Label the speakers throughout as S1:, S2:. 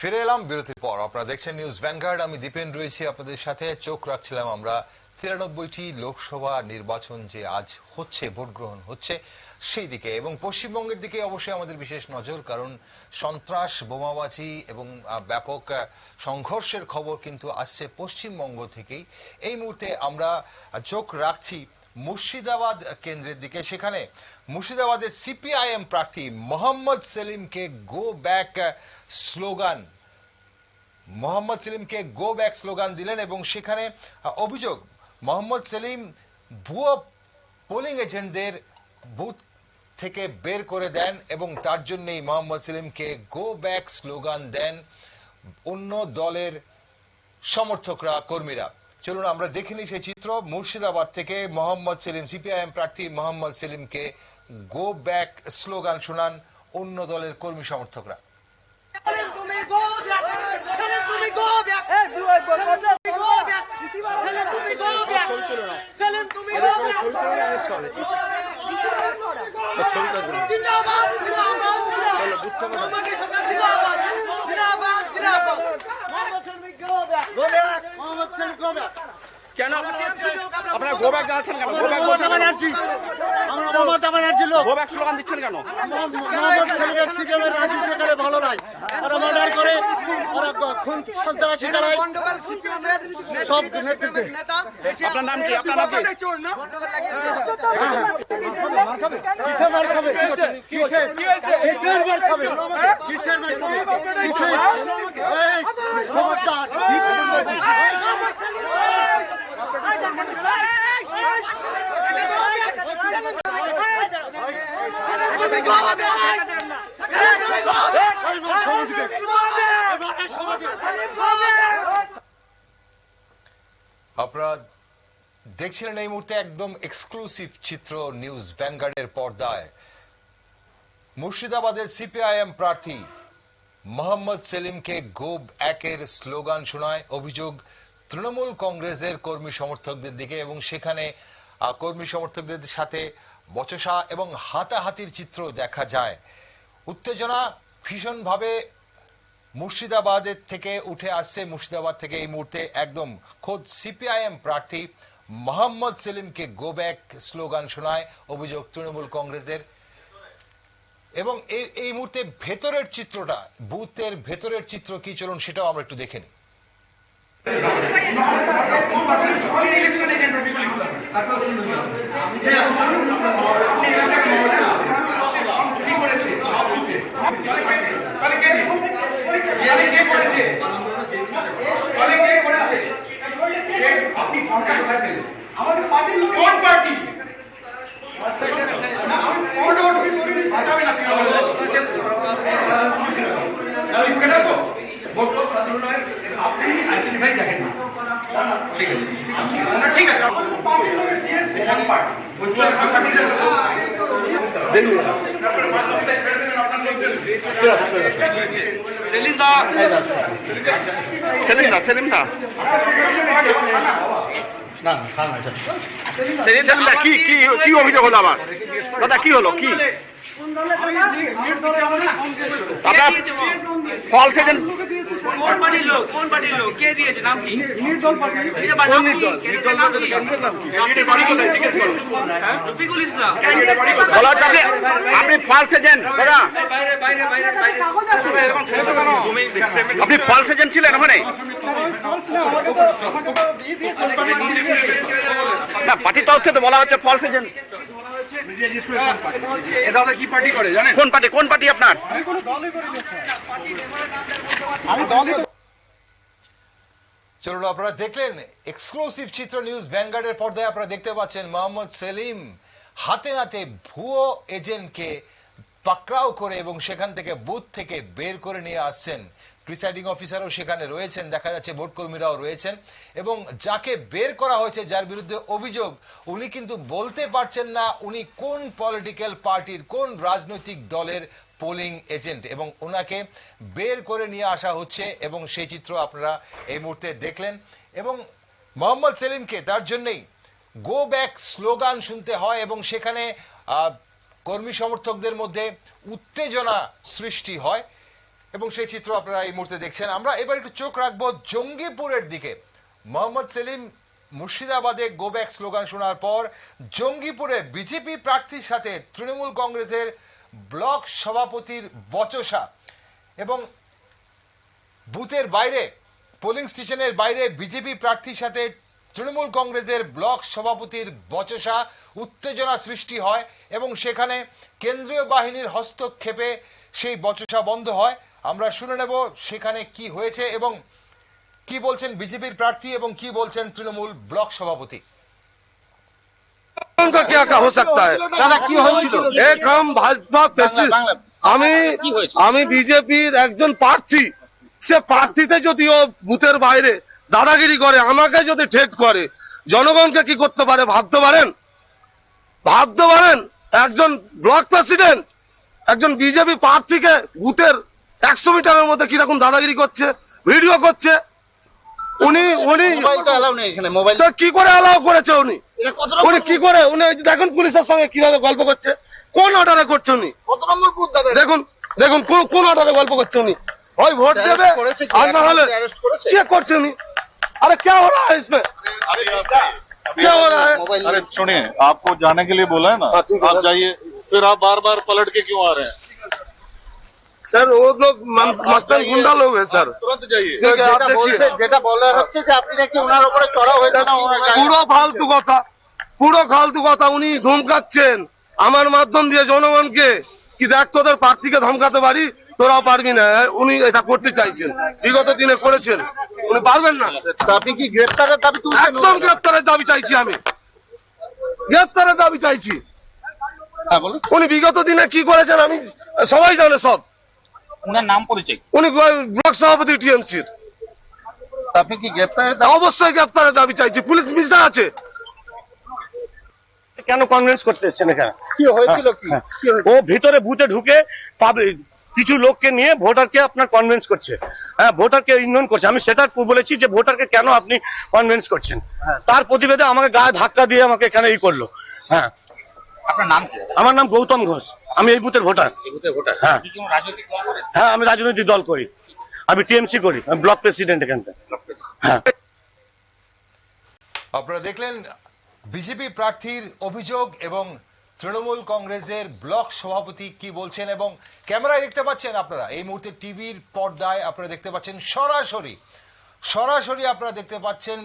S1: ফিরে এলাম বিরতির পর। আপনারা দেখছেন নিউজ ভ্যানগার্ড আমি দীপেন রয়েছি আপনাদের সাথে। চোখ রাখছিলাম আমরা তিরানব্বইটি লোকসভা নির্বাচন যে আজ হচ্ছে ভোট গ্রহণ হচ্ছে, সেই দিকে। এবং পশ্চিমবঙ্গের দিকে অবশ্যই আমাদের বিশেষ নজর, কারণ সন্ত্রাস, বোমাবাজি এবং ব্যাপক সংঘর্ষের খবর কিন্তু আসছে পশ্চিমবঙ্গ থেকেই। এই মুহূর্তে আমরা চোখ রাখছি মুর্শিদাবাদ কেন্দ্রের দিকে। সেখানে মুর্শিদাবাদের সিপিআইএম প্রার্থী মোহাম্মদ সেলিমকে গো ব্যাক স্লোগান মোহাম্মদ সেলিমকে গো ব্যাক স্লোগান দিলেন এবং সেখানে অভিযোগ, মোহাম্মদ সেলিম ভুয়ো পোলিং এজেন্টদের বুথ থেকে বের করে দেন এবং তার জন্যই মোহাম্মদ সেলিমকে গো ব্যাক স্লোগান দেন অন্য দলের সমর্থকরা, কর্মীরা। চলুন আমরা দেখে নিই সেই চিত্র। মুর্শিদাবাদ থেকে মোহাম্মদ সেলিম, সিপিআইএম প্রার্থী মোহাম্মদ সেলিমকে গো ব্যাক স্লোগান শোনান অন্য দলের কর্মী সমর্থকরা।
S2: Selim তুমি গো
S3: কেন আপনারা গো ব্যাক জানাচ্ছেন কেন? গো ব্যাক
S2: মমতা ব্যানার্জি মমতা ব্যানার্জি লোক।
S3: গো ব্যাক স্লোগান দিচ্ছেন কেন?
S2: ভালো নাই। ওরা মার্ডার করে ওরা সন্ত্রাসী চালায়। সব নেতৃত্বে।
S3: আপনার নাম কি? আপনার নাম কি?
S2: কিসের মার খাবে? কিসের মার খাবে? কিসের মার খাবে কিসের এই খবরদার
S1: আপনারা দেখছিলেন এই মুহূর্তে একদম এক্সক্লুসিভ চিত্র নিউজ ভ্যানগার্ডের পর্দায়। মুর্শিদাবাদের সিপিআইএম প্রার্থী মোহাম্মদ সেলিমকে গোব একের স্লোগান শোনায় অভিযোগ তৃণমূল কংগ্রেসের কর্মী সমর্থকদের দিকে এবং সেখানে কর্মী সমর্থকদের সাথে বচসা এবং হাতাহাতির চিত্র দেখা যায়। উত্তেজনা ভীষণভাবে মুর্শিদাবাদের থেকে উঠে আসছে। মুর্শিদাবাদ থেকে এই মুহূর্তে একদম খোদ সিপিআইএম প্রার্থী মোহাম্মদ সেলিমকে গো ব্যাক স্লোগান শোনায় অভিযোগ তৃণমূল কংগ্রেসের। এবং এই এই মুহূর্তে ভেতরের চিত্রটা, বুথের ভেতরের চিত্র কি চলুন সেটাও আমরা একটু দেখে নিই।
S4: আমাদের পার্টির কোন পার্টি না আমি কোন সাধারণ নয় আপনি আইডেন্টিফাই দেখেন না। ঠিক আছে। ঠিক আছে। সেলিম দা
S3: সেলিম দা সেলিম দা সেলিম দা কি কি কি অভিযোগ হলো আবার? দাদা কি হলো? কি?
S5: পার্টির পার্টির
S3: হচ্ছে আপনি ফলস এজেন্ট দাদা আপনি ফলস এজেন্ট ছিলেন ওখানে না পার্টি তরফ থেকে তো বলা হচ্ছে ফলস এজেন্ট
S4: দাদা কি পার্টি করে জানেন?
S3: কোন পার্টি কোন পার্টি আপনার?
S1: চলুন আপনারা দেখলেন এক্সক্লুসিভ চিত্র নিউজ ভ্যানগার্ডের পর্দায় আপনারা দেখতে পাচ্ছেন মোহাম্মদ সেলিম হাতে নাতে ভুয়ো এজেন্টকে পাকড়াও করে এবং সেখান থেকে বুথ থেকে বের করে নিয়ে আসছেন প্রিসাইডিং অফিসারও সেখানে রয়েছেন, দেখা যাচ্ছে ভোট কর্মীরাও রয়েছেন, এবং যাকে বের করা হয়েছে যার বিরুদ্ধে অভিযোগ, উনি কিন্তু বলতে পারছেন না উনি কোন পলিটিক্যাল পার্টির কোন রাজনৈতিক দলের পোলিং এজেন্ট এবং ওনাকে বের করে নিয়ে আসা হচ্ছে, এবং সেই চিত্র আপনারা এই মুহূর্তে দেখলেন, এবং মোহাম্মদ সেলিমকে তার জন্যই গো ব্যাক স্লোগান শুনতে হয়, এবং সেখানে কর্মী সমর্থকদের মধ্যে উত্তেজনা সৃষ্টি হয়। এবং সেই চিত্র আপনারা এই মুহূর্তে দেখছেন। আমরা এবার একটু চোখ রাখব জঙ্গিপুরের দিকে। মোহাম্মদ সেলিম মুর্শিদাবাদে গো ব্যাক স্লোগান শোনার পর জঙ্গিপুরে বিজেপি প্রার্থীর সাথে তৃণমূল কংগ্রেসের ব্লক সভাপতির বচসা এবং বুথের বাইরে পোলিং স্টেশনের বাইরে বিজেপি প্রার্থীর সাথে তৃণমূল কংগ্রেসের ব্লক সভাপতির বচসা উত্তেজনা সৃষ্টি হয় এবং সেখানে কেন্দ্রীয় বাহিনীর হস্তক্ষেপে সেই বচসা বন্ধ হয়। আমরা শুনে নেব সেখানে কি হয়েছে এবং কি বলছেন বিজেপির প্রার্থী এবং কি বলছেন তৃণমূল ব্লক সভাপতি
S6: उनका क्या क्या हो सकता है
S2: দাদা কি হয়েছিল
S6: এক हम ভাজপা প্রেসিডেন্ট আমি আমি বিজেপির একজন প্রার্থী সে প্রার্থীতে যদি ও বুথের বাইরে দাদাগিরি করে আমাকে যদি ঠেট করে জনগণকে কি করতে পারে ভাবতে পারেন ভাবতে পারেন একজন ব্লক প্রেসিডেন্ট একজন বিজেপি প্রার্থীকে বুথের একশো মিটারের মধ্যে কিরকম দাদাগিরি করছে ভিডিও করছে উনি উনি
S2: মোবাইল তো অ্যালাউ নেই এখানে মোবাইল
S6: তো কি করে অ্যালাউ করেছে উনি
S2: এটা কত
S6: উনি কি করে উনি ওই যে দেখুন পুলিশের সঙ্গে কিভাবে গল্প করছে কোন অর্ডারে করছে উনি
S2: কত নম্বর বুথ দাদা
S6: দেখুন দেখুন কোন কোন অর্ডারে গল্প করছে উনি ওই ভোট
S2: Arrest
S6: দেবে
S2: করেছে কি?
S6: আর না হলে
S2: এখন arrest করেছে?
S6: কে করছে উনি আরে क्या हो रहा है इसमें क्या हो रहा है
S2: মোবাইল
S7: अरे सुनिए आपको जाने के लिए बोला है ना
S6: हाँ, ठीक है,
S7: आप
S6: सर।
S7: जाइए फिर आप बार बार पलट के क्यों आ रहे हैं
S6: सर वो लोग मम- मस्तन गुंडा लोग हैं सर
S7: तुरंत जाइए
S6: ठीक है आप
S2: যেটা বলছে
S6: देखिए
S2: যেটা বলা হচ্ছে যে আপনি নাকি ওনার উপরে চড়া হয়েছে না ওনার গায়ে-
S6: পুরো ফালতু কথা পুরো ফালতু কথা উনি ধমকাচ্ছেন আমার মাধ্যম দিয়ে জনগণকে কি দেখ তোদের প্রার্থীকে ধমকাতে পারি তোরাও পারবি না উনি এটা করতে চাইছেন বিগত দিনে করেছেন উনি পারবেন না
S2: তা আপনি কি গ্রেপ্তারের দাবি তুলছেন
S6: একদম গ্রেপ্তারের দাবি চাইছি আমি গ্রেপ্তারের দাবি চাইছি
S2: হ্যাঁ বলুন
S6: উনি বিগত দিনে কি করেছেন আমি সবাই জানে সব
S5: ওনার নাম পরিচয়
S6: উনি ব্লক সভাপতি টিএমসির।
S2: আপনি কি গ্রেপ্তারের দাবি
S6: অবশ্যই গ্রেপ্তারের দাবি চাইছি। পুলিশ মিশা আছে।
S8: কেন কনভিন্স করতে এসছেন এখানে?
S2: কি হয়েছিল কি? কি
S8: ও ভিতরে বুথে ঢুকে পাবলিক কিছু লোককে নিয়ে ভোটারকে আপনার কনভিন্স করছে। হ্যাঁ ভোটারকে ইগনোর করছে। আমি সেটা বলেছি যে ভোটারকে কেন আপনি কনভিন্স করছেন। তার প্রতিবেদে আমাকে গায়ে ধাক্কা দিয়ে আমাকে এখানে ই করল। হ্যাঁ
S5: আপনার নাম কি?
S8: আমার নাম গৌতম ঘোষ। আমি এই বুথের ভোটার।
S5: ভোটার।
S8: হ্যাঁ। হ্যাঁ আমি রাজনৈতিক দল করি। আমি টিএমসি করি আমি ব্লক প্রেসিডেন্ট এখানটা হ্যাঁ।
S1: আপনারা দেখলেন বিজেপি প্রার্থীর অভিযোগ এবং তৃণমূল কংগ্রেসের ব্লক সভাপতি কি বলছেন এবং ক্যামেরায় দেখতে পাচ্ছেন আপনারা এই মুহূর্তে টিভির পর্দায় আপনারা দেখতে পাচ্ছেন সরাসরি। সরাসরি আপনারা দেখতে পাচ্ছেন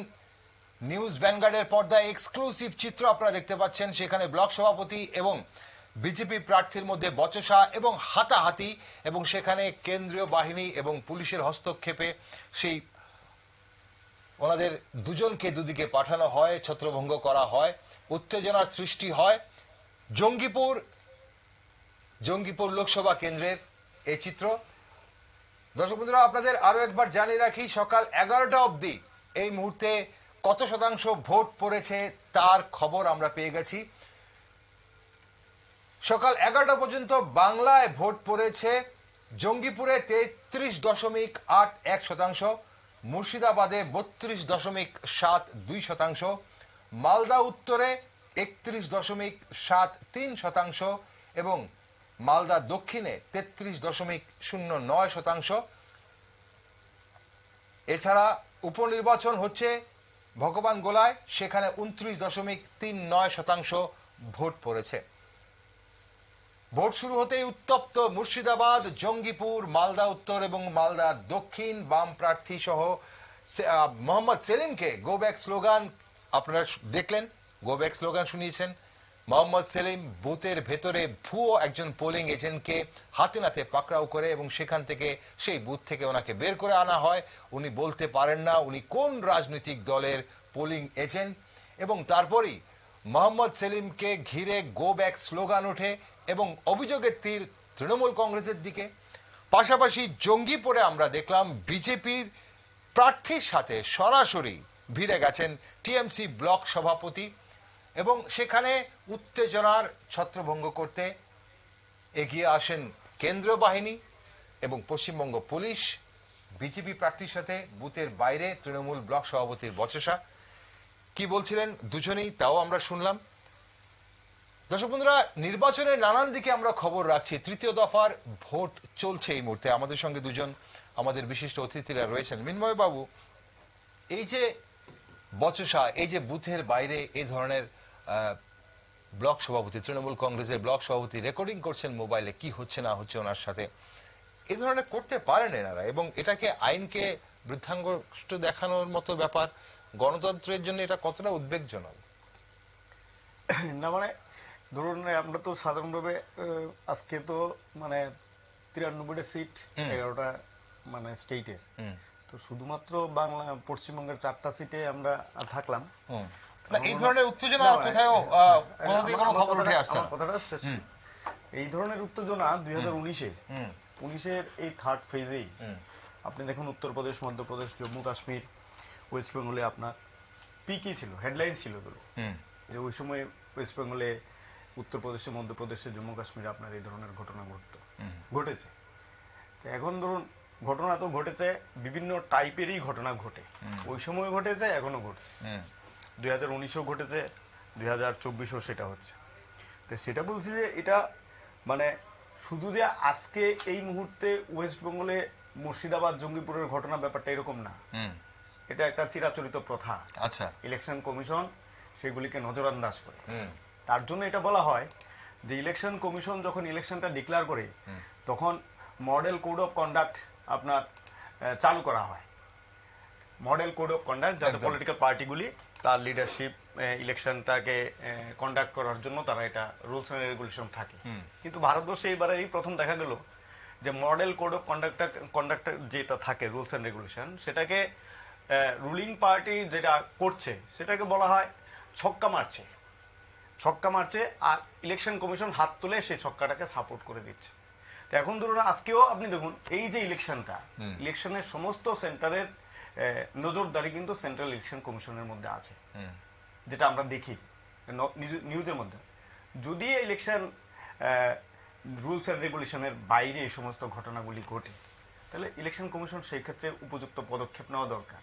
S1: নিউজ ভ্যানগার্ডের পর্দায় এক্সক্লুসিভ চিত্র আপনারা দেখতে পাচ্ছেন। সেখানে ব্লক সভাপতি এবং বিজেপি প্রার্থীর মধ্যে বচসা এবং হাতাহাতি এবং সেখানে কেন্দ্রীয় বাহিনী এবং পুলিশের হস্তক্ষেপে সেই ওনাদের দুজনকে দুদিকে পাঠানো হয়, ছত্রভঙ্গ করা হয়, উত্তেজনার সৃষ্টি হয়। জঙ্গিপুর জঙ্গিপুর লোকসভা কেন্দ্রের এই চিত্র। দর্শক বন্ধুরা, আপনাদের আরও একবার জানিয়ে রাখি, সকাল এগারোটা অবধি এই মুহূর্তে কত শতাংশ ভোট পড়েছে তার খবর আমরা পেয়ে গেছি। সকাল এগারোটা পর্যন্ত বাংলায় ভোট পড়েছে। জঙ্গিপুরে তেত্রিশ দশমিক আট এক শতাংশ, মুর্শিদাবাদে বত্রিশ দশমিক সাত দুই শতাংশ, মালদা উত্তরে একত্রিশ দশমিক সাত তিন শতাংশ এবং মালদা দক্ষিণে তেত্রিশ দশমিক শূন্য নয় শতাংশ। এছাড়া উপনির্বাচন হচ্ছে ভগবান গোলায় সেখানে উনত্রিশ দশমিক তিন নয় শতাংশ ভোট পড়েছে। ভোট শুরু হতেই উত্তপ্ত মুর্শিদাবাদ, জঙ্গিপুর, মালদা উত্তর এবং মালদা দক্ষিণ বাম প্রার্থী সহ মোহাম্মদ সেলিমকে গো ব্যাক স্লোগান আপনারা দেখলেন গো ব্যাক স্লোগান শুনিয়েছেন। মোহাম্মদ সেলিম বুথের ভেতরে ভুয়ো একজন পোলিং এজেন্টকে হাতে নাতে পাকড়াও করে এবং সেখান থেকে সেই বুথ থেকে ওনাকে বের করে আনা হয়। উনি বলতে পারেন না উনি কোন রাজনৈতিক দলের পোলিং এজেন্ট এবং তারপরই মোহাম্মদ সেলিমকে ঘিরে গো ব্যাক স্লোগান ওঠে এবং অভিযোগের তীর তৃণমূল কংগ্রেসের দিকে। পাশাপাশি জঙ্গিপুরে আমরা দেখলাম বিজেপির প্রার্থীর সাথে সরাসরি ভিড়ে গেছেন টিএমসি ব্লক সভাপতি এবং সেখানে উত্তেজনার ছত্রভঙ্গ করতে এগিয়ে আসেন কেন্দ্রীয় বাহিনী এবং পশ্চিমবঙ্গ পুলিশ, বিজেপি প্রার্থীর সাথে বুথের বাইরে তৃণমূল ব্লক সভাপতির বচসা। কি বলছিলেন দুজনেই তাও আমরা শুনলাম। দর্শক বন্ধুরা নির্বাচনের নানান দিকে আমরা খবর রাখছি। তৃতীয় দফার ভোট চলছে এই মুহূর্তে। আমাদের সঙ্গে দুজন আমাদের বিশিষ্ট অতিথিরা রয়েছেন। মিন্ময় বাবু এই যে বচসা, এই যে বুথের বাইরে এই ধরনের ব্লক সভাপতি তৃণমূল কংগ্রেসের ব্লক সভাপতি রেকর্ডিং করছেন মোবাইলে কি হচ্ছে না হচ্ছে ওনার সাথে। এই ধরনের করতে পারেন এনারা এবং এটাকে আইনকে বৃদ্ধাঙ্গষ্ট দেখানোর মতো ব্যাপার গণতন্ত্রের জন্য এটা কতটা উদ্বেগজনক?
S9: না মানে ধরুন আমরা তো সাধারণভাবে আজকে তো মানে তিরানব্বইটা সিট এগারোটা মানে স্টেটের। তো শুধুমাত্র বাংলা পশ্চিমবঙ্গের চারটা সিটে আমরা থাকলাম।
S1: এই ধরনের উত্তেজনা আর কোথাও আহ, কোনো খবর উঠে আসছে না।
S9: কথাটা শেষ। এই ধরনের উত্তেজনা দুই হাজার উনিশে উনিশের এই থার্ড ফেজেই আপনি দেখুন উত্তরপ্রদেশ মধ্যপ্রদেশ জম্মু কাশ্মীর ওয়েস্ট বেঙ্গলে আপনার পিকই ছিল হেডলাইন ছিল এগুলো। যে ওই সময় ওয়েস্ট বেঙ্গলে উত্তরপ্রদেশে মধ্যপ্রদেশে জম্মু কাশ্মীরে আপনার এই ধরনের ঘটনা ঘটতো। ঘটেছে। তো এখন ধরুন ঘটনা তো ঘটেছে বিভিন্ন টাইপেরই ঘটনা ঘটে। ওই সময় ঘটেছে এখনও ঘটছে। দুই হাজার উনিশেও ঘটেছে দুই হাজার চব্বিশেও সেটা হচ্ছে। তো সেটা বলছি যে এটা মানে শুধু যে আজকে এই মুহূর্তে ওয়েস্ট বেঙ্গলে মুর্শিদাবাদ জঙ্গিপুরের ঘটনা ব্যাপারটা এরকম না। এটা একটা চিরাচরিত প্রথা।
S1: আচ্ছা।
S9: ইলেকশন কমিশন সেগুলিকে নজরআন্দাজ করে। তার জন্য এটা বলা হয় যে ইলেকশন কমিশন যখন ইলেকশনটা ডিক্লেয়ার করে তখন মডেল কোড অফ কন্ডাক্ট আপনার চালু করা হয়। মডেল কোড অফ কন্ডাক্ট যাতে। পলিটিক্যাল পার্টিগুলি তার লিডারশিপ ইলেকশনটাকে কন্ডাক্ট করার জন্য তারা এটা রুলস এন্ড রেগুলেশন থাকে। কিন্তু ভারতবর্ষে এইবারে এই প্রথম দেখা গেল যে মডেল কোড অফ কন্ডাক্টটা কন্ডাক্ট যেটা থাকে রুলস এন্ড রেগুলেশন সেটাকে রুলিং পার্টি যেটা করছে সেটাকে বলা হয় ছক্কা মারছে। ছক্কা মারছে আর ইলেকশন কমিশন হাত তুলে সেই ছক্কাটাকে সাপোর্ট করে দিচ্ছে। তো এখন ধরুন আজকেও আপনি দেখুন এই যে ইলেকশনটা ইলেকশনের সমস্ত সেন্টারের নজরদারি কিন্তু সেন্ট্রাল ইলেকশন কমিশনের মধ্যে আছে। যেটা আমরা দেখি নিউজের মধ্যে যদি ইলেকশন রুলস অ্যান্ড রেগুলেশনের বাইরে এই সমস্ত ঘটনাগুলি ঘটে তাহলে ইলেকশন কমিশন সেই ক্ষেত্রে উপযুক্ত পদক্ষেপ নেওয়া দরকার।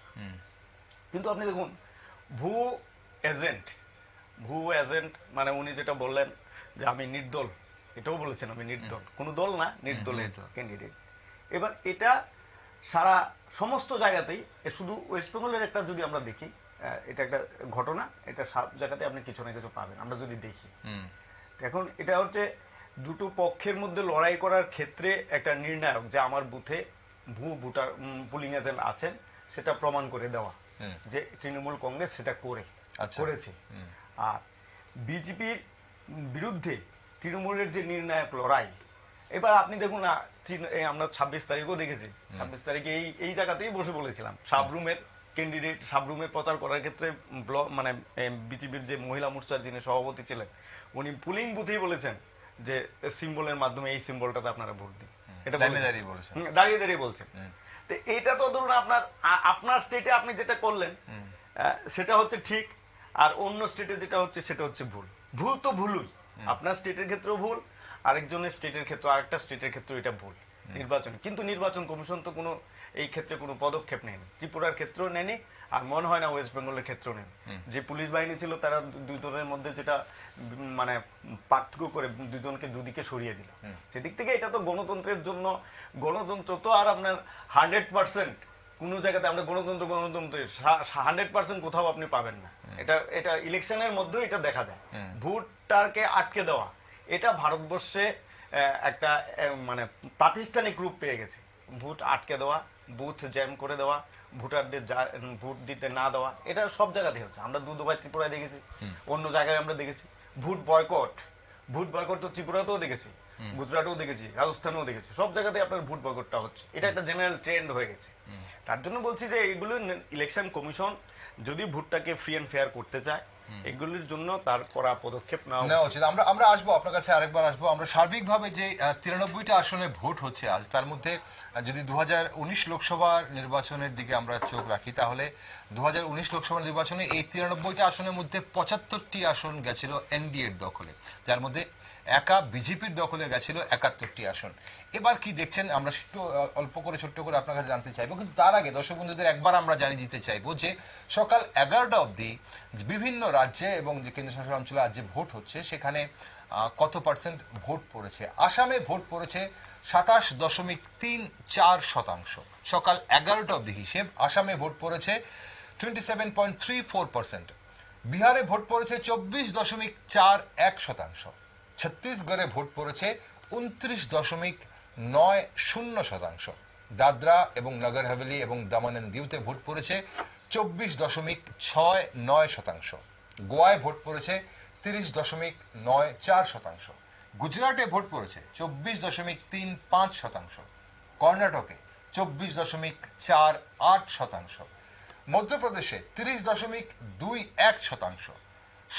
S9: কিন্তু আপনি দেখুন ভু এজেন্ট ভু এজেন্ট মানে উনি যেটা বললেন যে আমি নির্দল এটাও বলেছেন আমি নির্দল। কোনো দল না নির্দলের
S1: নির্দল।
S9: ক্যান্ডিডেট এবার এটা সারা সমস্ত জায়গাতেই শুধু ওয়েস্ট বেঙ্গলের একটা যদি আমরা দেখি এটা একটা ঘটনা এটা সব জায়গাতে আপনি কিছু না কিছু পাবেন আমরা যদি দেখি। এখন এটা হচ্ছে দুটো পক্ষের মধ্যে লড়াই করার ক্ষেত্রে একটা নির্ণায়ক যে আমার বুথে ভু ভোটার পুলিং এজেন্ট আছেন সেটা প্রমাণ করে দেওয়া যে তৃণমূল কংগ্রেস সেটা করে
S1: আচ্ছা।
S9: করেছে। আর বিজেপির বিরুদ্ধে তৃণমূলের যে নির্ণায়ক লড়াই এবার আপনি দেখুন না আমরা ছাব্বিশ তারিখও দেখেছি। ছাব্বিশ তারিখে এই এই জায়গাতেই বসে বলেছিলাম সাবরুমের ক্যান্ডিডেট সাবরুমে প্রচার করার ক্ষেত্রে ব্লক মানে বিজেপির যে মহিলা মোর্চার যিনি সভাপতি ছিলেন উনি পুলিং বুথেই বলেছেন যে সিম্বলের মাধ্যমে এই সিম্বলটাতে আপনারা ভোট দিন। এটা
S1: দাঁড়িয়ে দাঁড়িয়ে বলেছেন।
S9: হুম, দাঁড়িয়ে দাঁড়িয়ে বলছেন। তো এইটা তো ধরুন আপনার আপনার স্টেটে আপনি যেটা করলেন সেটা হচ্ছে ঠিক আর অন্য স্টেটে যেটা হচ্ছে সেটা হচ্ছে ভুল। ভুল তো ভুলই। আপনার স্টেটের ক্ষেত্রেও ভুল আরেকজনের স্টেটের ক্ষেত্রে আরেকটা স্টেটের ক্ষেত্রে এটা ভুল। নির্বাচন। কিন্তু নির্বাচন কমিশন তো কোনো এই ক্ষেত্রে কোনো পদক্ষেপ নেয়নি। ত্রিপুরার ক্ষেত্রেও নেয়নি আর মনে হয় না ওয়েস্ট বেঙ্গলের ক্ষেত্রেও নেই যে পুলিশ বাহিনী ছিল তারা দুই দলের মধ্যে যেটা মানে পার্থক্য করে দুজনকে দুদিকে সরিয়ে দিল। সেদিক থেকে এটা তো গণতন্ত্রের জন্য গণতন্ত্র তো আর আপনার হান্ড্রেড পার্সেন্ট কোনো জায়গাতে আমরা গণতন্ত্র গণতন্ত্র হান্ড্রেড পার্সেন্ট কোথাও আপনি পাবেন না। এটা এটা ইলেকশনের মধ্যেও এটা দেখা যায়। ভোটটাকে আটকে দেওয়া এটা ভারতবর্ষে একটা মানে প্রাতিষ্ঠানিক রূপ পেয়ে গেছে। ভোট আটকে দেওয়া বুথ জ্যাম করে দেওয়া ভোটারদের ভোট দিতে না দেওয়া এটা সব জায়গাতে হচ্ছে। আমরা দু দুবার ত্রিপুরায় দেখেছি অন্য জায়গায় আমরা দেখেছি। ভোট বয়কট ভোট বয়কট তো ত্রিপুরাতেও দেখেছি গুজরাটেও দেখেছি রাজস্থানেও দেখেছি সব জায়গাতে আপনার ভোট বয়কটটা হচ্ছে। এটা একটা জেনারেল ট্রেন্ড হয়ে গেছে। তার জন্য বলছি যে এইগুলো ইলেকশন কমিশন যদি ভোটটাকে ফ্রি অ্যান্ড ফেয়ার করতে চায় এগুলির জন্য তার করা পদক্ষেপ নেওয়া উচিত।
S1: আমরা আমরা আসব আপনার কাছে আরেকবার আসব। আমরা সার্বিকভাবে যে তিরানব্বইটা আসনে ভোট হচ্ছে আজ তার মধ্যে যদি দুহাজার উনিশ লোকসভা নির্বাচনের দিকে আমরা চোখ রাখি তাহলে দু হাজার উনিশ লোকসভা নির্বাচনে এই তিরানব্বইটা আসনের মধ্যে পঁচাত্তরটি আসন গেছিল এনডিএর দখলে যার মধ্যে একা বিজেপির দখলে গেছিল একাত্তরটি আসন। এবার কি দেখছেন? আমরা একটু অল্প করে, ছোট্ট করে আপনার কাছে জানতে চাইব। কিন্তু তার আগে দর্শক বন্ধুদের একবার আমরা জানিয়ে দিতে চাইব যে, সকাল এগারোটা অবধি বিভিন্ন রাজ্যে এবং যে কেন্দ্রশাসিত অঞ্চলে আজ যে ভোট হচ্ছে, সেখানে কত পার্সেন্ট ভোট পড়েছে? আসামে ভোট পড়েছে সাতাশ দশমিক তিন চার শতাংশ। সকাল এগারোটা অবধি হিসেব, আসামে ভোট পড়েছে twenty seven point three four percent বিহারে ভোট পড়েছে চব্বিশ দশমিক চার এক শতাংশ। ছত্তিশগড়ে ভোট পড়েছে উনত্রিশ দশমিক নয় শূন্য শতাংশ। দাদরা এবং নগর হাভেলি এবং দামান দিউতে ভোট পড়েছে চব্বিশ দশমিক ছয় নয় শতাংশ। গোয়ায় ভোট পড়েছে তিরিশ দশমিক নয় চার শতাংশ। গুজরাটে ভোট পড়েছে চব্বিশ দশমিক তিন পাঁচ শতাংশ। কর্ণাটকে চব্বিশ দশমিক চার আট শতাংশ। মধ্যপ্রদেশে তিরিশ দশমিক দুই এক শতাংশ।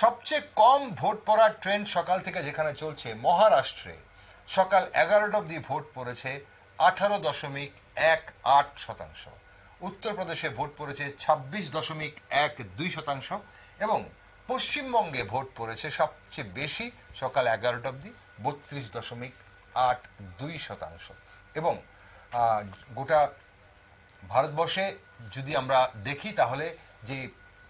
S1: সবচেয়ে কম ভোট পড়ার ট্রেন্ড সকাল থেকে যেখানে চলছে মহারাষ্ট্রে। সকাল এগারোটা অব্দি ভোট পড়েছে আঠারো দশমিক এক আট শতাংশ। উত্তরপ্রদেশে ভোট পড়েছে ছাব্বিশ দশমিক এক দুই শতাংশ এবং পশ্চিমবঙ্গে ভোট পড়েছে সবচেয়ে বেশি সকাল এগারোটা অব্দি বত্রিশ দশমিক আট দুই শতাংশ। এবং গোটা ভারতবর্ষে যদি আমরা দেখি তাহলে যে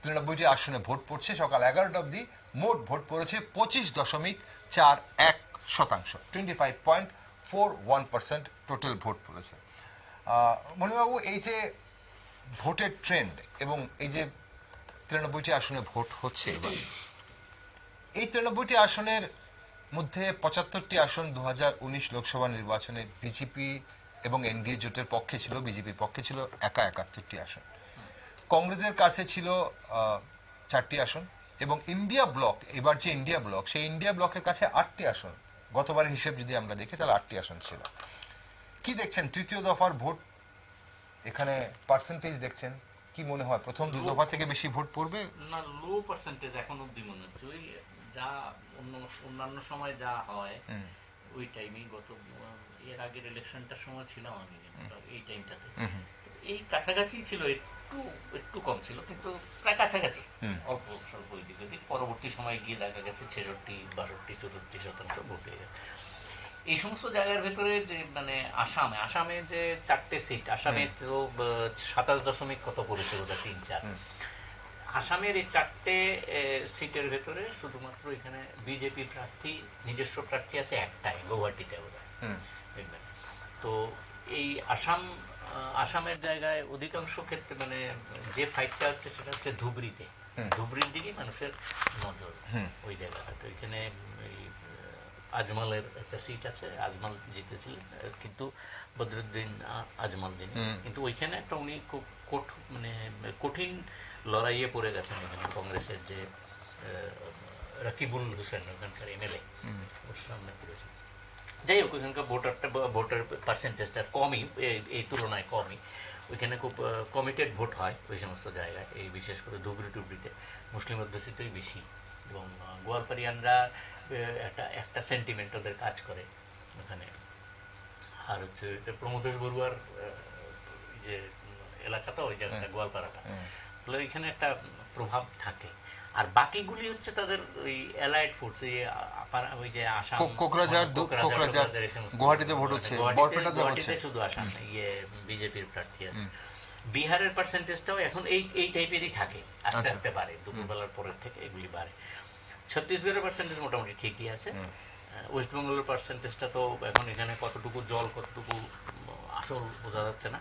S1: তিরানব্বইটি আসনে ভোট পড়ছে। সকাল এগারোটা অবধি মোট ভোট পড়েছে পঁচিশ দশমিক চার এক শতাংশ। Twenty five point four one percent total vote পড়েছে। মণিবাবু এই যে ভোটের ট্রেন্ড এবং এই যে তিরানব্বইটি আসনে ভোট হচ্ছে এবার, এই তিরানব্বইটি আসনের মধ্যে পঁচাত্তরটি আসন দু হাজার উনিশ লোকসভা নির্বাচনে বিজেপি এবং এনডিএ জোটের পক্ষে ছিল, বিজেপির পক্ষে ছিল, একা একাত্তরটি আসন। কংগ্রেসের কাছে ছিল চারটি আসন এবং ইন্ডিয়া ব্লক এবার যে ইন্ডিয়া ব্লক সেই ইন্ডিয়া ব্লকের কাছে আটটি আসন। গতবারের হিসেব যদি আমরা দেখি তাহলে আটটি আসন ছিল। কি দেখছেন? তৃতীয় দফার ভোট এখানে পার্সেন্টেজ দেখছেন? কি মনে হয়? প্রথম দু দফা থেকে বেশি ভোট পড়বে?
S10: না লো পার্সেন্টেজ এখন অব্দি মনে হচ্ছে। ওই যা অন্য অন্যান্য সময় যা হয় ওই টাইমেই গত এর আগের ইলেকশনটার সময় ছিলাম আমি এই টাইমটাতে এই কাছাকাছি ছিল একটু একটু কম ছিল কিন্তু প্রায় কাছাকাছি। অল্প স্বল্প ওইদিক ওদিক। পরবর্তী সময় গিয়ে দেখা গেছে ছেষট্টি বাষট্টি চৌষট্টি শতাংশ ভোট হয়ে গেছে। এই সমস্ত জায়গার ভেতরে যে মানে আসামে আসামে যে চারটে সিট আসামে তো সাতাশ দশমিক কত পড়েছিল ওটা তিন চার। আসামের এই চারটে সিটের ভেতরে শুধুমাত্র এখানে বিজেপি প্রার্থী নিজস্ব প্রার্থী আছে একটাই গৌহাটিতে ওরা দেখবেন। তো এই আসাম আসামের জায়গায় অধিকাংশ ক্ষেত্রে মানে যে ফাইটটা হচ্ছে সেটা হচ্ছে ধুবড়িতে। ধুবড়ির দিকে মানুষের নজর ওই জায়গাটা তো এখানে আজমলের একটা সিট আছে আজমল জিতেছিলেন কিন্তু বদরুদ্দিন আজমল যিনি। কিন্তু ওইখানে একটা উনি খুব মানে কঠিন লড়াইয়ে পড়ে গেছেন এখানে কংগ্রেসের যে রাকিবুল হোসেন ওখানকার এমএলএ
S1: হুম।
S10: ওর সামনে পড়েছে যাই হোক ওখানকার ভোটারটা ভোটার পার্সেন্টেজটা কমই এই- তুলনায় কমই। ওইখানে খুব কমিটেড ভোট হয় ওই সমস্ত জায়গায় এই বিশেষ করে ধুবড়ি টুবড়িতে। মুসলিম অধ্যুষিতই বেশি। এবং গোয়ালপাড়িয়ানরা একটা একটা সেন্টিমেন্ট ওদের কাজ করে ওখানে। আর হচ্ছে প্রমোদেশ বড়ুয়ার যে এলাকাটা ওই জায়গাটা
S1: হুম।
S10: গোয়ালপাড়াটা। ফলে এখানে একটা প্রভাব থাকে আর বাকিগুলি হচ্ছে তাদের ওই অ্যালাইড ফুডস এই আপার ওই যে আসাম
S1: কো- কোকরাঝার, দু- কোকরাঝার,
S10: টোকরাঝার এই সমস্ত-
S1: গুয়াহাটিতে ভোট হচ্ছে, বরপেটাতে হচ্ছে।
S10: শুধু আসাম ইয়ে বিজেপির প্রার্থী আছে। বিহারের পার্সেন্টেজটাও এখন এই এই টাইপেরই থাকে আস্তে
S1: আচ্ছা।
S10: আস্তে বাড়ে দুপুরবেলার পরের থেকে এগুলি বাড়ে ছত্তিশগড়ের পার্সেন্টেজ মোটামুটি ঠিকই আছে
S1: হুম।
S10: ওয়েস্ট বেঙ্গলের পার্সেন্টেজটা তো এখন এখানে কতটুকু জল কতটুকু আসল বোঝা যাচ্ছে না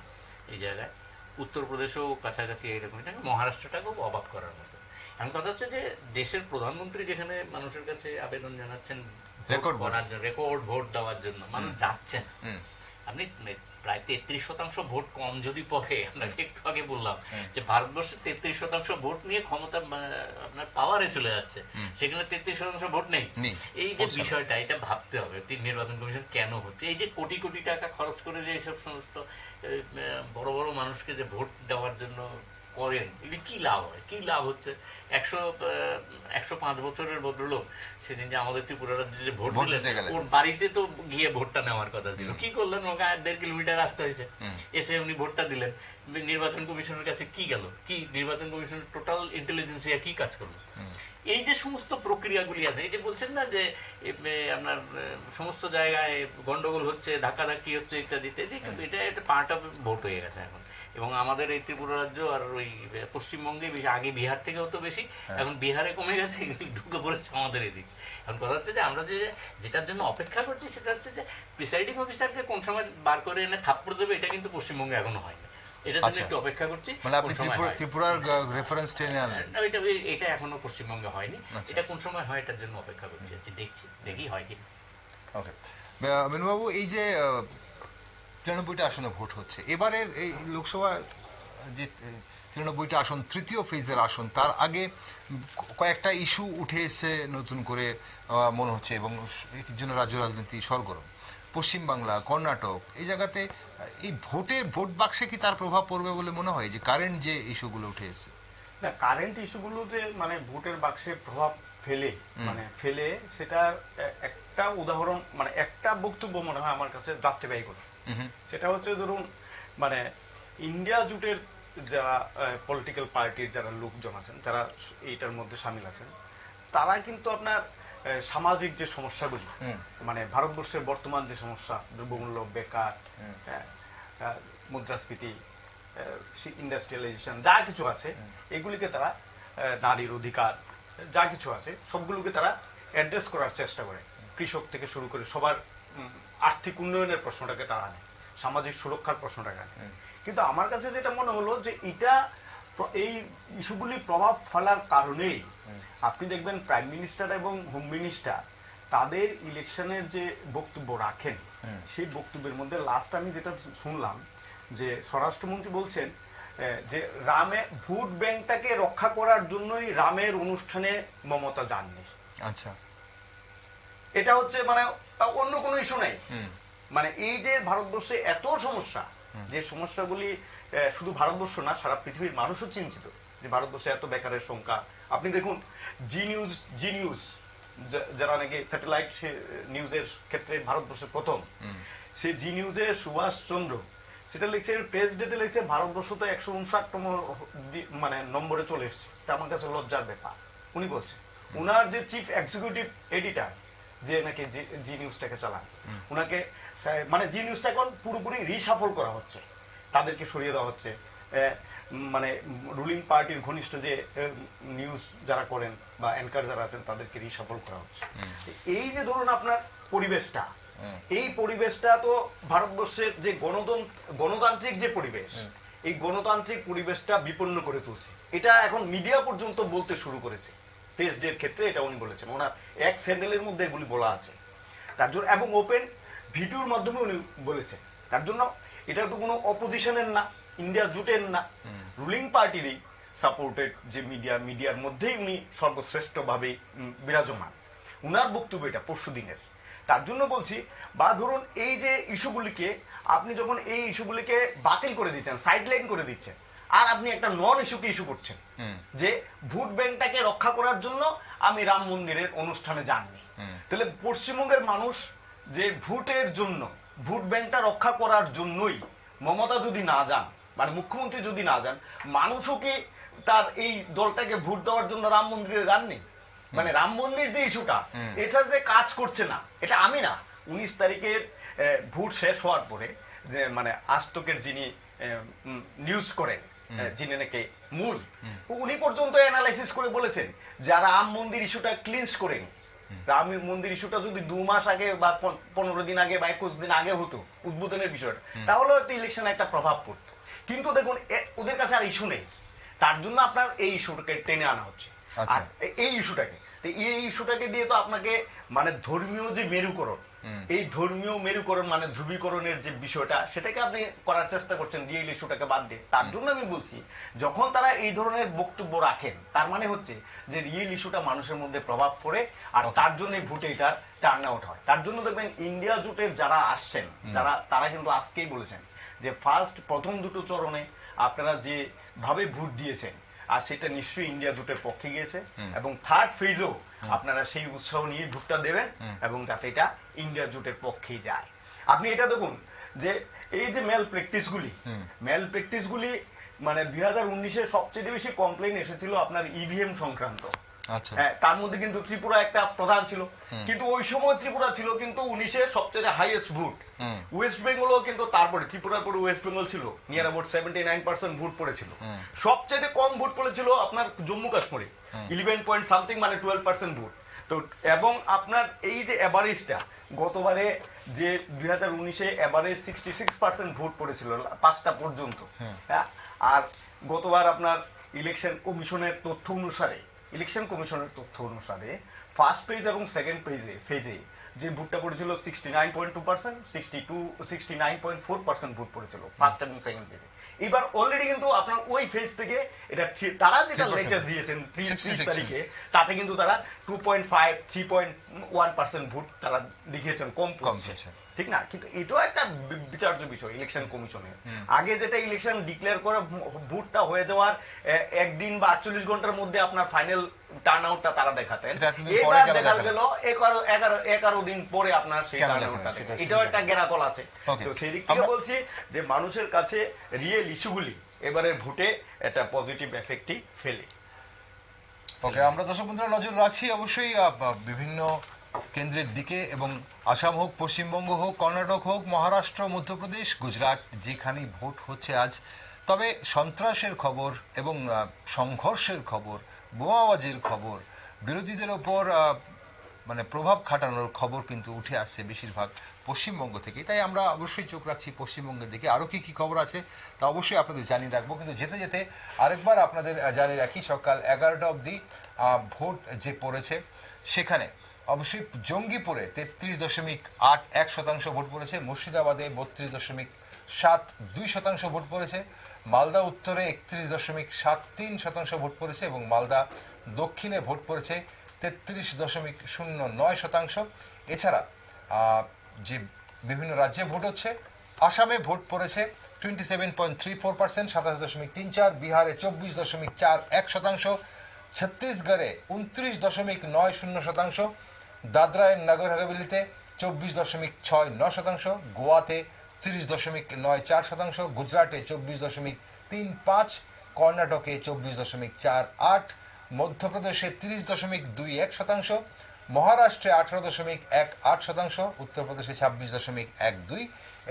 S10: এই জায়গায় উত্তরপ্রদেশও কাছাকাছি এইরকম এটা মহারাষ্ট্রটাকেও খুব অবাক করার মতো। এখন কথা হচ্ছে যে দেশের প্রধানমন্ত্রী যেখানে মানুষের কাছে আবেদন জানাচ্ছেন। রেকর্ড ভোট দেওয়ার জন্য মানুষ যাচ্ছে
S1: না।
S10: আপনি প্রায় তেত্রিশ শতাংশ ভোট কম যদি পড়ে আপনাকে একটু আগে বললাম যে ভারতবর্ষে তেত্রিশ শতাংশ ভোট নিয়ে ক্ষমতা আপনার পাওয়ারে চলে যাচ্ছে। সেখানে তেত্রিশ শতাংশ ভোট নেই। এই যে বিষয়টা এটা ভাবতে হবে নির্বাচন কমিশন কেন হচ্ছে। এই যে কোটি কোটি টাকা খরচ করে যে এইসব সমস্ত বড় বড় মানুষকে যে ভোট দেওয়ার জন্য করেন। এটা কি লাভ হয়? কি লাভ হচ্ছে? একশো একশো পাঁচ বছরের ভদ্রলোক সেদিন যে আমাদের ত্রিপুরা রাজ্যে যে ভোট দিলেন ওর বাড়িতে তো গিয়ে ভোটটা নেওয়ার কথা ছিল। কি করলেন? ওকে আর দেড় কিলোমিটার আসতে হয়েছে। এসে উনি ভোটটা দিলেন। নির্বাচন কমিশনের কাছে কি গেল? কি নির্বাচন কমিশনের টোটাল ইন্টেলিজেন্সিয়া কি কাজ করল? এই যে সমস্ত প্রক্রিয়াগুলি আছে এই যে বলছেন না যে আপনার সমস্ত জায়গায় গন্ডগোল হচ্ছে ধাক্কাধাক্কি হচ্ছে ইত্যাদি ইত্যাদি কিন্তু এটা একটা পার্ট অফ ভোট হয়ে গেছে এখন। এবং আমাদের এই ত্রিপুরা রাজ্য আর ওই পশ্চিমবঙ্গে বেশি আগে বিহার থেকেও তো বেশি এখন বিহারে কমে গেছে ঢুকে পড়েছে আমাদের এদিক। এখন কথা হচ্ছে যে আমরা যে যেটার জন্য অপেক্ষা করছি সেটা হচ্ছে যে প্রিসাইডিং অফিসারকে কোন সময় বার করে এনে থাপ্পড় দেবে এটা কিন্তু পশ্চিমবঙ্গে এখনও হয়নি। এটার জন্য। একটু অপেক্ষা করছি
S1: মানে আপনি
S10: কোন সময়
S1: ত্রিপুরা
S10: হয়।
S1: ত্রিপুরার রেফারেন্স টেনে আনলেন?
S10: এটা এটা এখনও পশ্চিমবঙ্গে হয়নি। এটা কোন সময় হয় এটার জন্য অপেক্ষা করছি দেখছি দেখি হয় কি
S1: ওকে মেনুবাবু এই যে তিরানব্বইটা আসনে ভোট হচ্ছে। এবারের এই লোকসভা যে তিরানব্বইটা আসন তৃতীয় ফেজের আসন তার আগে কয়েকটা ইস্যু উঠে এসে নতুন করে মনে হচ্ছে এবং এর জন্য রাজ্য রাজনীতি সরগরম। পশ্চিমবাংলা কর্ণাটক এই জায়গাতে এই ভোটে ভোট বাক্সে কি তার প্রভাব পড়বে বলে মনে হয়? যে কারেন্ট যে ইস্যুগুলো উঠে এসেছে।
S9: না কারেন্ট ইস্যুগুলোতে মানে ভোটের বাক্সে প্রভাব ফেলে মানে ফেলে সেটার এ- একটা উদাহরণ মানে একটা বক্তব্য মনে হয় আমার কাছে যাত্রীবাহী করে। সেটা হচ্ছে ধরুন মানে ইন্ডিয়া জুটের যারা পলিটিক্যাল পার্টির যারা লোকজন আছেন যারা এইটার মধ্যে সামিল আছেন তারা কিন্তু আপনার সামাজিক যে সমস্যাগুলি মানে ভারতবর্ষের বর্তমান যে সমস্যা দ্রব্যমূল্য বেকার মুদ্রাস্ফীতি ইন্ডাস্ট্রিয়ালাইজেশন যা কিছু আছে এগুলিকে তারা নারীর অধিকার যা কিছু আছে সবগুলোকে তারা অ্যাড্রেস করার চেষ্টা করে। কৃষক থেকে শুরু করে সবার আর্থিক উন্নয়নের প্রশ্নটাকে তারা আনে সামাজিক সুরক্ষার প্রশ্নটাকে আনে। কিন্তু আমার কাছে যেটা মনে হলো যে এটা এই ইস্যুগুলি প্রভাব ফেলার কারণেই আপনি দেখবেন প্রাইম মিনিস্টার এবং হোম মিনিস্টার তাদের ইলেকশনের যে বক্তব্য রাখেন সেই বক্তব্যের মধ্যে লাস্ট আমি যেটা শুনলাম যে স্বরাষ্ট্রমন্ত্রী বলছেন যে রামে ভোট ব্যাংকটাকে রক্ষা করার জন্যই রামের অনুষ্ঠানে মমতা যাননি।
S1: আচ্ছা।
S9: এটা হচ্ছে মানে অন্য কোনো ইস্যু নেই। মানে এই যে ভারতবর্ষে এত সমস্যা যে সমস্যাগুলি শুধু ভারতবর্ষ না সারা পৃথিবীর মানুষও চিন্তিত যে ভারতবর্ষে এত বেকারের সংখ্যা। আপনি দেখুন জি নিউজ জি নিউজ যারা নাকি স্যাটেলাইট নিউজের ক্ষেত্রে ভারতবর্ষের প্রথম সে জি নিউজে সুভাষ চন্দ্র সেটা লিখছে প্রেস ডেটে লিখছে ভারতবর্ষ তো একশো উনষাটতম মানে নম্বরে চলে এসছে। এটা আমার কাছে লজ্জার ব্যাপার। উনি বলছেন উনার যে চিফ এক্সিকিউটিভ এডিটার যে নাকি জি- নিউজটাকে চালান। আহ, মানে জি নিউজটা এখন পুরোপুরি রিসাফল করা হচ্ছে। তাদেরকে সরিয়ে দেওয়া হচ্ছে। মানে রুলিং পার্টির ঘনিষ্ঠ যে নিউজ যারা করেন বা অ্যাঙ্কার যারা আছেন তাদেরকে রিসাফল করা হচ্ছে। এই যে ধরুন আপনার পরিবেশটা এই পরিবেশটা তো ভারতবর্ষের যে গণতন্ত্র গণতান্ত্রিক যে পরিবেশ এই গণতান্ত্রিক পরিবেশটা বিপন্ন করে তুলছে। এটা এখন মিডিয়া পর্যন্ত বলতে শুরু করেছে। টেস্ট ডের ক্ষেত্রে এটা উনি বলেছেন। ওনার এক স্যান্ডেলের মধ্যে এগুলি বলা আছে। তার জন্য এবং ওপেন ভিডিওর মাধ্যমে উনি বলেছেন। তার জন্য এটা তো কোনো অপোজিশনের না ইন্ডিয়া জুটের না। রুলিং পার্টিরই সাপোর্টেড যে মিডিয়া মিডিয়ার মধ্যেই উনি সর্বশ্রেষ্ঠভাবে বিরাজমান। উনার বক্তব্য এটা পরশু দিনের। তার জন্য বলছি বা ধরুন এই যে ইস্যুগুলিকে আপনি যখন এই ইস্যুগুলিকে বাতিল করে দিচ্ছেন সাইডলাইন করে দিচ্ছেন আর আপনি একটা নন ইস্যুকে ইস্যু করছেন। যে ভোট ব্যাংকটাকে রক্ষা করার জন্য আমি রাম মন্দিরের অনুষ্ঠানে যাননি। তাহলে পশ্চিমবঙ্গের মানুষ যে ভোটের জন্য ভোট ব্যাংকটা রক্ষা করার জন্যই মমতা যদি না যান মানে মুখ্যমন্ত্রী যদি না যান মানুষও কি তার এই দলটাকে ভোট দেওয়ার জন্য রাম মন্দিরে যাননি? মানে রাম মন্দির যে ইস্যুটা এটা যে কাজ করছে না এটা আমি না। উনিশ তারিখের ভোট শেষ হওয়ার পরে মানে আস্তকের যিনি নিউজ করেন যিনি নাকি মূল। উনি পর্যন্ত অ্যানালাইসিস করে বলেছেন যে রাম মন্দির ইস্যুটা ক্লিনস করেন। রাম মন্দির ইস্যুটা যদি দু মাস আগে বা পন- পনেরো দিন আগে বা একুশ দিন আগে হতো উদ্বোধনের বিষয়টা। তাহলে হয়তো ইলেকশনে একটা প্রভাব পড়তো। কিন্তু দেখুন ওদের কাছে আর ইস্যু নেই। তার জন্য আপনার এই ইস্যুটাকে টেনে আনা হচ্ছে।
S1: আচ্ছা।
S9: আর এই ইস্যুটাকে এই ইস্যুটাকে দিয়ে তো আপনাকে মানে ধর্মীয় যে মেরুকরণ। এই ধর্মীয় মেরুকরণ মানে ধ্রুবীকরণের যে বিষয়টা সেটাকে আপনি করার চেষ্টা করছেন রিয়েল ইস্যুটাকে বাদ দিয়ে। তার জন্য আমি বলছি যখন তারা এই ধরনের বক্তব্য রাখেন তার মানে হচ্ছে যে রিয়েল ইস্যুটা মানুষের মধ্যে প্রভাব পড়ে আর তার জন্য ভোটে এটার টার্ন আউট হয়। তার জন্য দেখবেন ইন্ডিয়া জোটের যারা আসছেন। যারা তারা কিন্তু আজকেই বলেছেন যে ফার্স্ট প্রথম দুটো চরণে আপনারা যে ভাবে ভোট দিয়েছেন আর সেটা নিশ্চয়ই ইন্ডিয়া জোটের পক্ষে গিয়েছে। এবং থার্ড ফেজও আপনারা সেই উৎসাহ নিয়ে ভোটটা দেবেন এবং যাতে এটা ইন্ডিয়া জুটের পক্ষে যায়। আপনি এটা দেখুন যে এই যে মেল প্র্যাকটিস গুলি মেল প্র্যাকটিস গুলি মানে দুই হাজার উনিশে সবচেয়ে বেশি কমপ্লেন এসেছিল আপনার ইভিএম সংক্রান্ত
S1: আচ্ছা
S9: হ্যাঁ তার মধ্যে কিন্তু ত্রিপুরা একটা প্রধান ছিল। কিন্তু ওই সময় ত্রিপুরা ছিল কিন্তু উনিশের সবচেয়ে হাইয়েস্ট ভোট। ওয়েস্ট বেঙ্গলও কিন্তু তারপরে ত্রিপুরার পরে ওয়েস্ট বেঙ্গল ছিল। Near about seventy nine percent vote পড়েছিল সবচেয়ে কম ভোট পড়েছিল আপনার জম্মু কাশ্মীরে। ইলেভেন পয়েন্ট সামথিং মানে টুয়েলভ পার্সেন্ট ভোট তো এবং আপনার এই যে অ্যাভারেজটা গতবারে যে দুই হাজার উনিশে average sixty six percent vote পড়েছিল পাঁচটা পর্যন্ত। হ্যাঁ আর গতবার আপনার ইলেকশন কমিশনের তথ্য অনুসারে ইলেকশন কমিশনের তথ্য অনুসারে ফার্স্ট পেজ এবং সেকেন্ড পেজে ফেজে যে ভোটটা পড়েছিল sixty nine point two percent sixty two sixty nine point four percent vote পড়েছিল ফার্স্ট এবং সেকেন্ড পেজে এবার অলরেডি কিন্তু আপনার ওই ফেজ থেকে এটা তারা যেটা লেটেস্ট দিয়েছেন ত্রিশ তারিখে তাতে কিন্তু তারা two point five three point one percent vote তারা দেখিয়েছেন কম
S1: কম।
S9: ঠিক না? কিন্তু এটাও একটা বিচার্য বিষয় ইলেকশন কমিশনের আগে যেটা ইলেকশন ডিক্লেয়ার করে ভোটটা হয়ে যাওয়ার একদিন বা আটচল্লিশ ঘণ্টার মধ্যে আপনার ফাইনাল টার্ন আউটটা তারা দেখাতেন। এবার দেখা গেল এগারো এগারো এগারো দিন পরে আপনার সেই টার্ন আউটটা এটাও একটা গেরাকল আছে। তো সেই দিক থেকে বলছি যে মানুষের কাছে রিয়েল ইস্যুগুলি এবারের ভোটে একটা পজিটিভ এফেক্টই ফেলে।
S1: ওকে আমরা দর্শক বন্ধুরা নজর রাখছি অবশ্যই বিভিন্ন কেন্দ্রের দিকে এবং আসাম হোক, পশ্চিমবঙ্গ হোক, কর্ণাটক হোক, মহারাষ্ট্র, মধ্যপ্রদেশ, গুজরাট, যেখানেই ভোট হচ্ছে আজ, তবে সন্ত্রাসের খবর এবং সংঘর্ষের খবর, বোমাবাজির খবর, বিরোধীদের ওপর মানে প্রভাব খাটানোর খবর কিন্তু উঠে আসছে বেশিরভাগ পশ্চিমবঙ্গ থেকে তাই আমরা অবশ্যই চোখ রাখছি পশ্চিমবঙ্গের দিকে। আরও কি কি খবর আছে তা অবশ্যই আপনাদের জানিয়ে রাখব। কিন্তু যেতে যেতে আরেকবার আপনাদের জানিয়ে রাখি, সকাল এগারোটা অবধি ভোট যে পড়েছে সেখানে অবশ্যই জঙ্গিপুরে তেত্রিশ দশমিক আট এক শতাংশ ভোট পড়েছে, মুর্শিদাবাদে বত্রিশ দশমিক সাত দুই শতাংশ ভোট পড়েছে, মালদা উত্তরে একত্রিশ দশমিক সাত তিন শতাংশ ভোট পড়েছে এবং মালদা দক্ষিণে ভোট পড়েছে তেত্রিশ দশমিক শূন্য নয় শতাংশ। এছাড়া যে বিভিন্ন রাজ্যে ভোট হচ্ছে, আসামে ভোট পড়েছে twenty seven point three four percent সাতাশ দশমিক তিন চার, বিহারে চব্বিশ দশমিক চার এক শতাংশ, ছত্তিশগড়ে উনত্রিশ দশমিক নয় শূন্য শতাংশ দাদরা এন্ড নগর হাভেলিতে চব্বিশ দশমিক ছয় ন শতাংশ, গোয়াতে তিরিশ দশমিক নয় চার শতাংশ, গুজরাটে চব্বিশ দশমিক তিন পাঁচ, কর্ণাটকে চব্বিশ দশমিক চার আট, মধ্যপ্রদেশে তিরিশ দশমিক দুই এক শতাংশ, মহারাষ্ট্রে আঠারো দশমিক এক আট শতাংশ, উত্তরপ্রদেশে ছাব্বিশ দশমিক এক দুই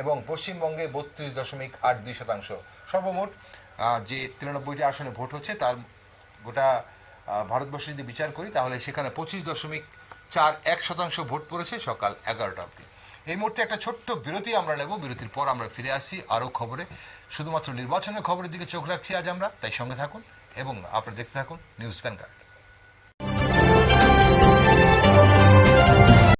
S1: এবং পশ্চিমবঙ্গে বত্রিশ দশমিক আট দুই শতাংশ। সর্বমোট যে তিরানব্বইটি আসনে ভোট হচ্ছে, তার গোটা ভারতবর্ষে যদি বিচার করি, তাহলে সেখানে পঁচিশ দশমিক চার এক শতাংশ ভোট পড়েছে সকাল এগারোটা অব্দি এই মুহূর্তে একটা ছোট্ট বিরতি আমরা নেব। বিরতির পর আমরা ফিরে আসি আরও খবরে। শুধুমাত্র নির্বাচনের খবরের দিকে চোখ রাখছি আজ আমরা, তাই সঙ্গে থাকুন এবং আপনারা দেখতে থাকুন নিউজ ভ্যানগার্ড।